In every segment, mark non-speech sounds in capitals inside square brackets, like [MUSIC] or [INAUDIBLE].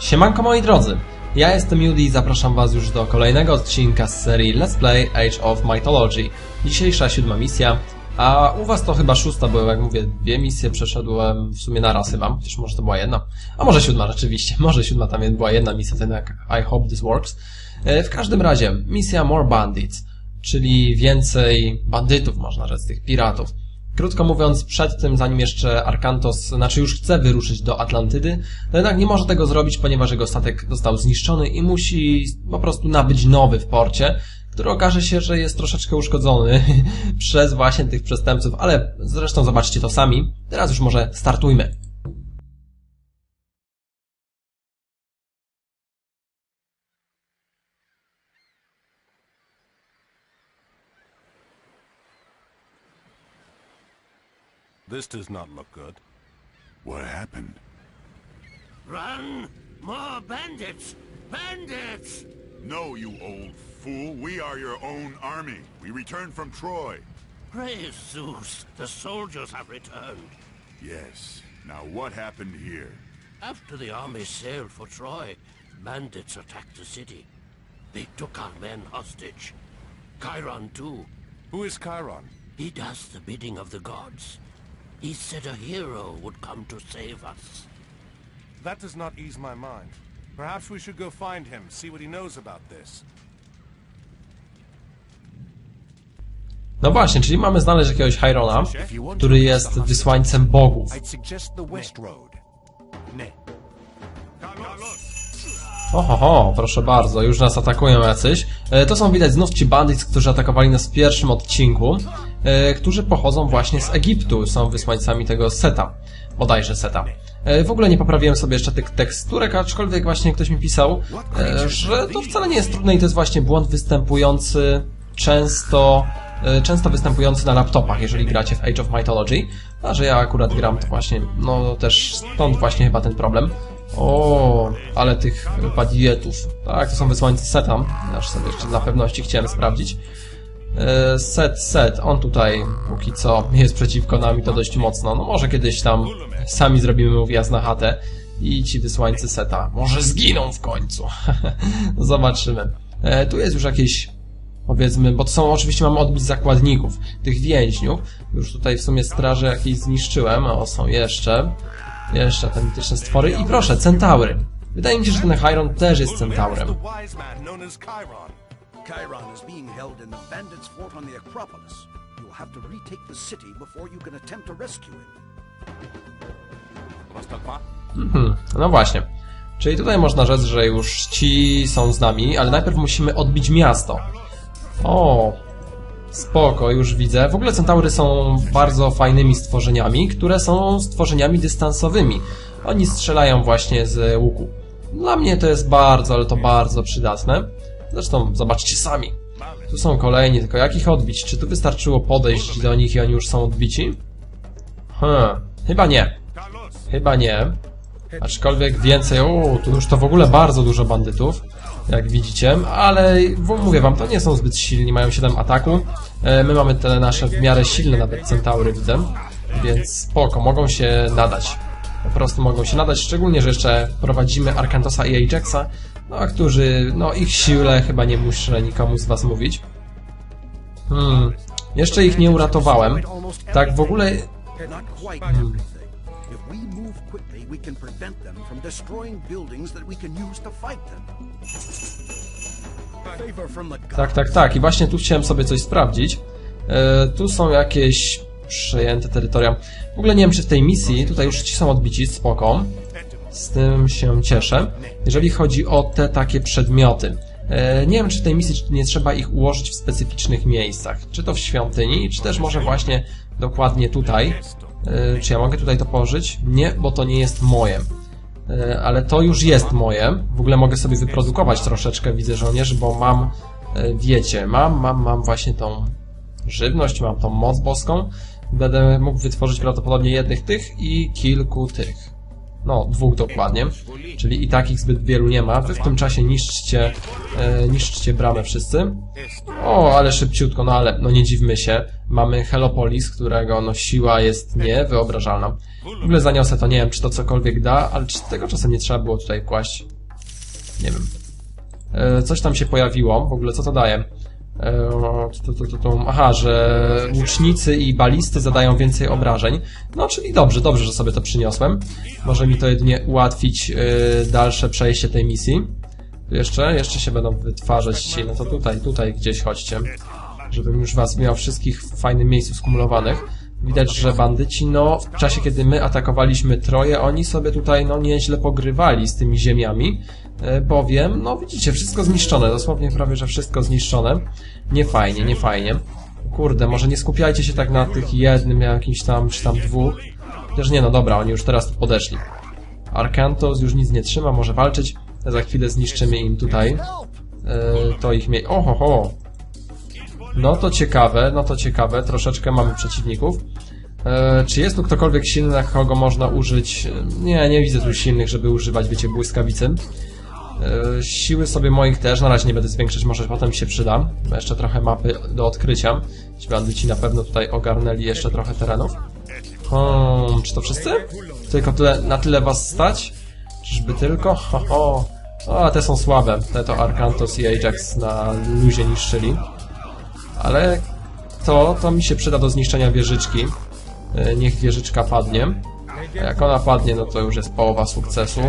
Siemanko moi drodzy, ja jestem Judy i zapraszam was już do kolejnego odcinka z serii Let's Play Age of Mythology. Dzisiejsza siódma misja, a u was to chyba szósta, bo jak mówię, dwie misje przeszedłem w sumie naraz chyba, chociaż może to była jedna. A może siódma rzeczywiście, [LAUGHS] może siódma tam była jedna misja, ten jak I hope this works. E, W każdym razie, misja More Bandits, czyli więcej bandytów, można rzec, tych piratów. Krótko mówiąc, przed tym, zanim jeszcze Arkantos, znaczy już chce wyruszyć do Atlantydy, no jednak nie może tego zrobić, ponieważ jego statek został zniszczony i musi po prostu nabyć nowy w porcie, który okaże się, że jest troszeczkę uszkodzony [LAUGHS] przez właśnie tych przestępców, ale zresztą zobaczcie to sami. Teraz już może startujmy. This does not look good. What happened? Run! More bandits! Bandits! No, you old fool. We are your own army. We returned from Troy. Praise Zeus! The soldiers have returned. Yes. Now what happened here? After the army sailed for Troy, bandits attacked the city. They took our men hostage. Chiron too. Who is Chiron? He does the bidding of the gods. He said a hero would come to save us. That does not ease my mind. Perhaps we should go find him, see what he knows about this. No właśnie, czyli mamy znaleźć jakiegoś Hyrona, który jest wysłańcem bogów. Road. Ohoho, proszę bardzo, już nas atakują jacyś. E, To są widać znów ci bandits, którzy atakowali nas w pierwszym odcinku, którzy pochodzą właśnie z Egiptu, są wysłańcami tego Seta, bodajże Seta. E, W ogóle nie poprawiłem sobie jeszcze tych teksturek, aczkolwiek właśnie ktoś mi pisał, e, że to wcale nie jest trudne i to jest właśnie błąd występujący często e, często występujący na laptopach, jeżeli gracie w Age of Mythology, a że ja akurat gram, to właśnie, no też stąd właśnie chyba ten problem. O, ale tych badietów. Tak, to są wysłańcy Seta. Aż sobie jeszcze dla pewności chciałem sprawdzić. E, Set, set, on tutaj póki co jest przeciwko nam i to dość mocno. No może kiedyś tam sami zrobimy wjazd na chatę i ci wysłańcy Seta może zginą w końcu. [LAUGHS] No Zobaczymy. E, Tu jest już jakieś powiedzmy, bo to są oczywiście mamy odbić zakładników, tych więźniów. Już tutaj w sumie straże jakieś zniszczyłem, o są jeszcze. Jeszcze te mityczne stwory. I proszę, centaury. Wydaje mi się, że ten Chiron też jest centaurem. Chiron. Chiron is being held in the bandits' fort on the Acropolis. You'll have to retake the city before you can attempt to rescue him. Mhm, no właśnie. Czyli tutaj można rzec, że już ci są z nami, ale najpierw musimy odbić miasto. O, spoko, już widzę. W ogóle centaury są bardzo fajnymi stworzeniami, które są stworzeniami dystansowymi. Oni strzelają właśnie z łuku. Dla mnie to jest bardzo, ale to bardzo przydatne. Zresztą zobaczcie sami. Tu są kolejni, tylko jak ich odbić? Czy tu wystarczyło podejść do nich i oni już są odbici? Hmm, chyba nie. Chyba nie. Aczkolwiek więcej, o, tu już to w ogóle bardzo dużo bandytów, jak widzicie, ale mówię wam, to nie są zbyt silni, mają 7 ataku. E, My mamy te nasze w miarę silne nawet centaury, widzę, więc spoko, mogą się nadać. Po prostu mogą się nadać, szczególnie, że jeszcze prowadzimy Arkantosa i Ajaxa, no, którzy, no ich siłę chyba nie muszę nikomu z was mówić. Hmm, jeszcze ich nie uratowałem. Tak w ogóle gods. Tak, tak, tak. I właśnie tu chciałem sobie coś sprawdzić. E, tu są jakieś przejęte terytoria. W ogóle nie wiem, czy w tej misji, tutaj już ci są odbici, spoko. Z tym się cieszę. Jeżeli chodzi o te takie przedmioty. E, nie wiem, czy tej misji nie trzeba ich ułożyć w specyficznych miejscach. Czy to w świątyni, czy też może właśnie dokładnie tutaj. E, czy ja mogę tutaj to położyć? Nie, bo to nie jest moje. E, ale to już jest moje. W ogóle mogę sobie wyprodukować troszeczkę, widzę żołnierzy, bo mam, wiecie, mam, mam, mam właśnie tą żywność, mam tą moc boską. Będę mógł wytworzyć prawdopodobnie jednych tych i kilku tych. No, dwóch dokładnie. Czyli i takich zbyt wielu nie ma. Wy w tym czasie niszczcie, e, niszczcie bramę wszyscy. O, ale szybciutko, no ale no nie dziwmy się. Mamy Helopolis, którego no siła jest niewyobrażalna. W ogóle zaniosę to, nie wiem czy to cokolwiek da, ale czy tego czasem nie trzeba było tutaj kłaść? Nie wiem. E, coś tam się pojawiło, w ogóle co to daje? E, to, aha, że łucznicy i balisty zadają więcej obrażeń. No, czyli dobrze, dobrze, że sobie to przyniosłem. Może mi to jedynie ułatwić e, dalsze przejście tej misji. Jeszcze, jeszcze się będą wytwarzać ci, no to tutaj, tutaj gdzieś chodźcie. Żebym już was miał wszystkich w fajnym miejscu skumulowanych. Widać, że bandyci, no, w czasie kiedy my atakowaliśmy Troje, oni sobie tutaj, no, nieźle pogrywali z tymi ziemiami, e, bowiem, no, widzicie, wszystko zniszczone, dosłownie prawie, że wszystko zniszczone. Nie fajnie, nie fajnie. Kurde, może nie skupiajcie się tak na tych jednym, jakimś tam, czy tam dwóch. Chociaż nie, no dobra, oni już teraz podeszli. Arkantos już nic nie trzyma, może walczyć. Za chwilę zniszczymy im tutaj. E, to ich mie... Oho, ho. No to ciekawe, no to ciekawe. Troszeczkę mamy przeciwników. E, czy jest tu ktokolwiek silny, na kogo można użyć? Nie, nie widzę tu silnych, żeby używać, wiecie, błyskawicy. E, Siły sobie moich też, na razie nie będę zwiększać, może potem się przyda. Ma Jeszcze trochę mapy do odkrycia. Ci na pewno tutaj ogarnęli jeszcze trochę terenów. Hmm, czy to wszyscy? Tylko tyle, na tyle was stać? Czyżby tylko? [LAUGHS] Ho, ho. O, te są słabe. Te to Arkantos i Ajax na luzie niszczyli. Ale to, to mi się przyda do zniszczenia wieżyczki. E, Niech wieżyczka padnie. A jak ona padnie, no to już jest połowa sukcesu.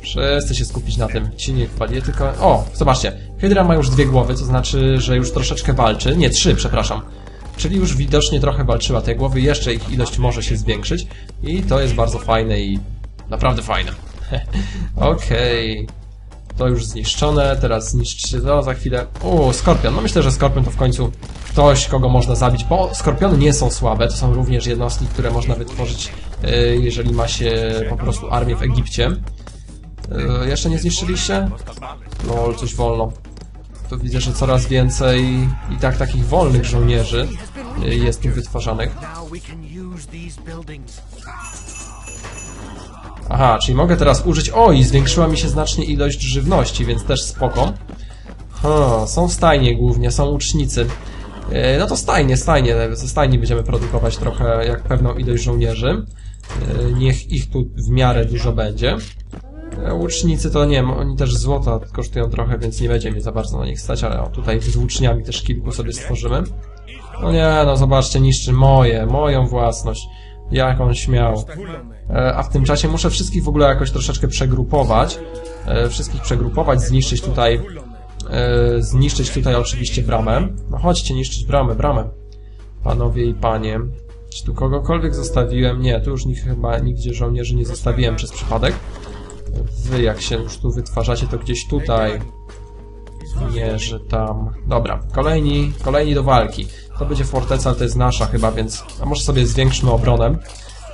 Wszyscy się skupić na tym. Ci niech padnie, tylko... O, zobaczcie. Hydra ma już dwie głowy, to znaczy, że już troszeczkę walczy. Nie, trzy, przepraszam. Czyli już widocznie trochę walczyła te głowy, jeszcze ich ilość może się zwiększyć. I to jest bardzo fajne i naprawdę fajne. [LAUGHS] Okej. To już zniszczone, teraz zniszczcie to za chwilę. O, Skorpion. No myślę, że Skorpion to w końcu ktoś, kogo można zabić, bo Skorpiony nie są słabe, to są również jednostki, które można wytworzyć, e, jeżeli ma się po prostu armię w Egipcie. E, Jeszcze nie zniszczyliście? No, coś wolno. To widzę, że coraz więcej i tak takich wolnych żołnierzy e, jest tu wytwarzanych. Aha, czyli mogę teraz użyć... O, i zwiększyła mi się znacznie ilość żywności, więc też spoko. Ha, są stajnie głównie, są łucznicy. E, No to stajnie, stajnie. Ze stajni będziemy produkować trochę jak pewną ilość żołnierzy. Niech ich tu w miarę dużo będzie. E, Łucznicy to nie oni też złota kosztują trochę, więc nie będzie mi za bardzo na nich stać, ale o, tutaj z łuczniami też kilku sobie stworzymy. No nie, no zobaczcie, niszczy moje, moją własność. Jak on śmiał. E, A w tym czasie muszę wszystkich w ogóle jakoś troszeczkę przegrupować. E, Wszystkich przegrupować, zniszczyć tutaj zniszczyć tutaj oczywiście bramę. No chodźcie, niszczyć bramę, bramę. Panowie i panie. Czy tu kogokolwiek zostawiłem? Nie, tu już nikt, chyba nigdzie żołnierzy nie zostawiłem przez przypadek. Wy jak się już tu wytwarzacie, to gdzieś tutaj. Nie, że tam. Dobra, kolejni, kolejni do walki. To będzie forteca, ale to jest nasza chyba, więc... A może sobie zwiększmy obronę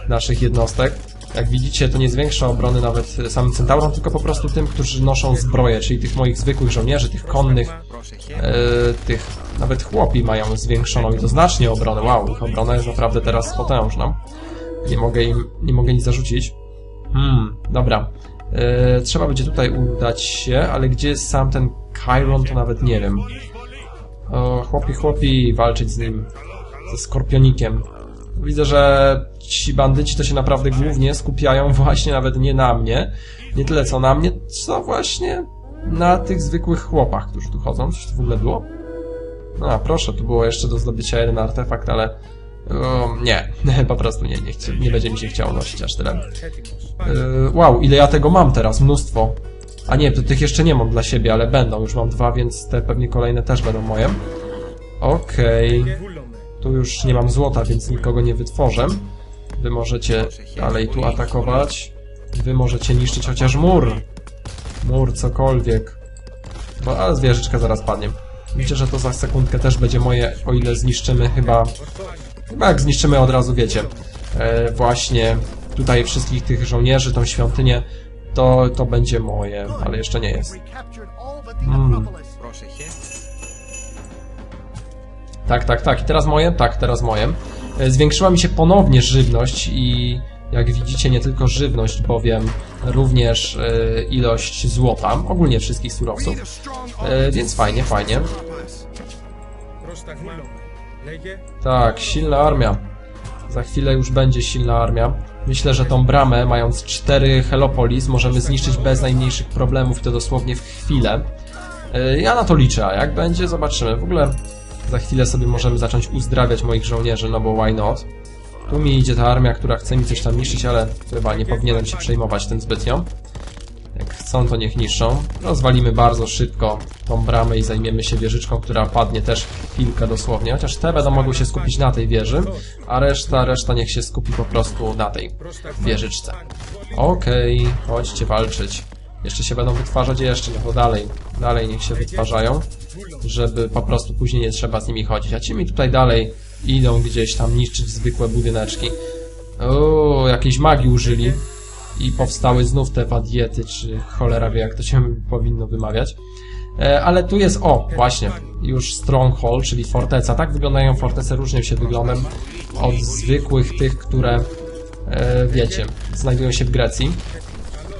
naszych jednostek. Jak widzicie, to nie zwiększa obrony nawet samym centaurom, tylko po prostu tym, którzy noszą zbroję, czyli tych moich zwykłych żołnierzy, tych konnych, e, tych nawet chłopi mają zwiększoną i to znacznie obronę. Wow, ich obrona jest naprawdę teraz potężna. Nie mogę im, nie mogę nic zarzucić. Hmm, dobra. E, trzeba będzie tutaj udać się, ale gdzie jest sam ten Chiron, to nawet nie wiem. O, chłopi, chłopi, walczyć z nim, ze Skorpionikiem. Widzę, że ci bandyci to się naprawdę głównie skupiają [LAUGHS] właśnie nawet nie na mnie, nie tyle co na mnie, co właśnie na tych zwykłych chłopach, którzy tu chodzą. Coś tu w ogóle było? No, a proszę, tu było jeszcze do zdobycia jeden artefakt, ale o, nie, [LAUGHS] po prostu nie, nie, chcę, nie będzie mi się chciało nosić aż tyle. Yy, wow, ile ja tego mam teraz, mnóstwo. A nie, to tych jeszcze nie mam dla siebie, ale będą, już mam dwa, więc te pewnie kolejne też będą moje. Okej. Tu już nie mam złota, więc nikogo nie wytworzę. Wy możecie dalej tu atakować. Wy możecie niszczyć chociaż mur. Mur, cokolwiek. Bo, a zwierzyczka zaraz padnie. Widzicie, że to za sekundkę też będzie moje, o ile zniszczymy chyba... Chyba jak zniszczymy od razu, wiecie, e, właśnie tutaj wszystkich tych żołnierzy, tą świątynię, to, to będzie moje, ale jeszcze nie jest. Mm. Tak, tak, tak. I teraz moje? Tak, teraz moje. E, Zwiększyła mi się ponownie żywność i Jak widzicie, nie tylko żywność, bowiem również e, ilość złota, ogólnie wszystkich surowców. Więc fajnie, fajnie. Tak, silna armia. Za chwilę już będzie silna armia. Myślę, że tą bramę, mając cztery Helopolis, możemy zniszczyć bez najmniejszych problemów to dosłownie w chwilę. E, Ja na to liczę, a jak będzie, zobaczymy. W ogóle za chwilę sobie możemy zacząć uzdrawiać moich żołnierzy, no bo why not? Tu mi idzie ta armia, która chce mi coś tam niszczyć, ale chyba nie powinienem się przejmować tym zbytnio. Jak chcą, to niech niszczą. Rozwalimy bardzo szybko tą bramę i zajmiemy się wieżyczką, która padnie też chwilkę dosłownie. Chociaż te będą mogły się skupić na tej wieży, a reszta, reszta niech się skupi po prostu na tej wieżyczce. Okej, chodźcie walczyć. Jeszcze się będą wytwarzać jeszcze, no to dalej, dalej niech się wytwarzają, żeby po prostu później nie trzeba z nimi chodzić. A ci mi tutaj dalej idą gdzieś tam niszczyć zwykłe budyneczki. O, jakiejś magii użyli i powstały znów te wadiety, czy cholera wie jak to się powinno wymawiać. E, ale tu jest, o, właśnie, już Stronghold, czyli forteca. Tak wyglądają fortece, różnią się wyglądem od zwykłych tych, które, e, wiecie, znajdują się w Grecji.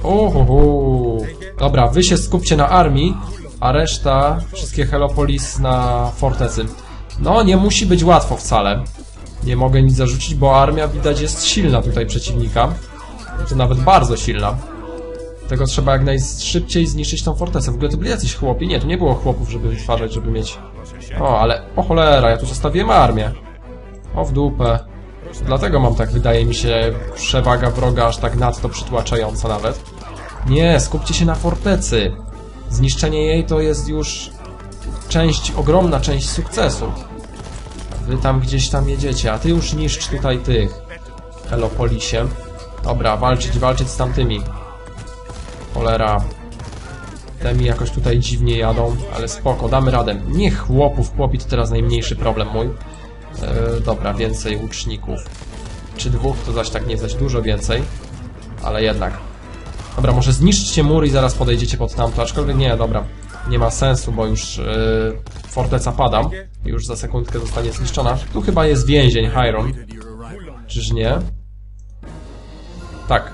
Uhuhu. Dobra, wy się skupcie na armii, a reszta, wszystkie Helopolis na fortecy. No, nie musi być łatwo wcale. Nie mogę nic zarzucić, bo armia widać jest silna tutaj przeciwnika. To nawet bardzo silna. Tego trzeba jak najszybciej zniszczyć tą fortecę. W ogóle to byli jacyś chłopi? Nie, to nie było chłopów, żeby wytwarzać, żeby mieć... O, ale... O cholera, ja tu zostawiłem armię. O w dupę. Dlatego mam tak, wydaje mi się, przewaga wroga aż tak nadto przytłaczająca nawet. Nie, skupcie się na fortecy. Zniszczenie jej to jest już część, ogromna część sukcesu. Wy tam gdzieś tam jedziecie, a ty już niszcz tutaj tych Helopolisie. Dobra, walczyć, walczyć z tamtymi. Cholera. Te mi jakoś tutaj dziwnie jadą, ale spoko, damy radę. Nie chłopów, chłopi to teraz najmniejszy problem mój. E, dobra, więcej łuczników. Czy dwóch, to zaś tak nie zaś dużo więcej. Ale jednak. Dobra, może zniszczcie mur i zaraz podejdziecie pod tamto, aczkolwiek nie, dobra. Nie ma sensu, bo już e, forteca pada. Już za sekundkę zostanie zniszczona. Tu chyba jest więzień, Hyron. Czyż nie? Tak.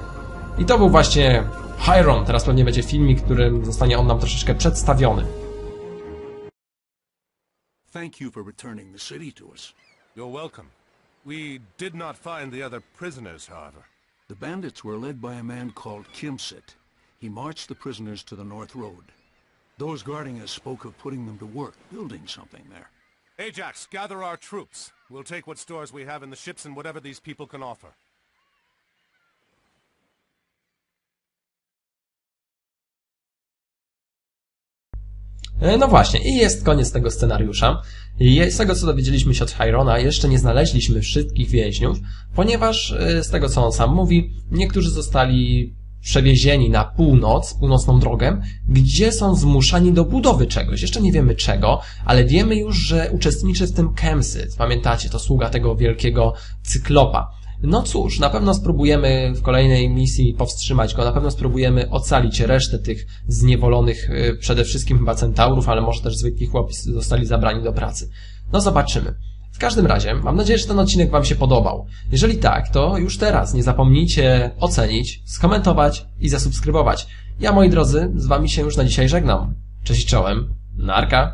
I to był właśnie Hyron. Teraz pewnie będzie filmik, którym zostanie on nam troszeczkę przedstawiony. Thank you for returning the city to us. You're welcome. We did not find the other prisoners, however. The bandits were led by a man called Kimsit. He marched the prisoners to the North Road. Those guarding us spoke of putting them to work, building something there. Ajax, gather our troops. We'll take what stores we have in the ships and whatever these people can offer. No właśnie, i jest koniec tego scenariusza. I z tego, co dowiedzieliśmy się od Hyrona, jeszcze nie znaleźliśmy wszystkich więźniów, ponieważ e, z tego, co on sam mówi, niektórzy zostali przewiezieni na północ, północną drogę, gdzie są zmuszani do budowy czegoś. Jeszcze nie wiemy czego, ale wiemy już, że uczestniczy w tym Kemsyt. Pamiętacie, to sługa tego wielkiego cyklopa. No cóż, na pewno spróbujemy w kolejnej misji powstrzymać go, na pewno spróbujemy ocalić resztę tych zniewolonych, y, przede wszystkim chyba centaurów, ale może też zwykli chłopi zostali zabrani do pracy. No zobaczymy. W każdym razie, mam nadzieję, że ten odcinek Wam się podobał. Jeżeli tak, to już teraz nie zapomnijcie ocenić, skomentować i zasubskrybować. Ja, moi drodzy, z Wami się już na dzisiaj żegnam. Cześć czołem. Narka.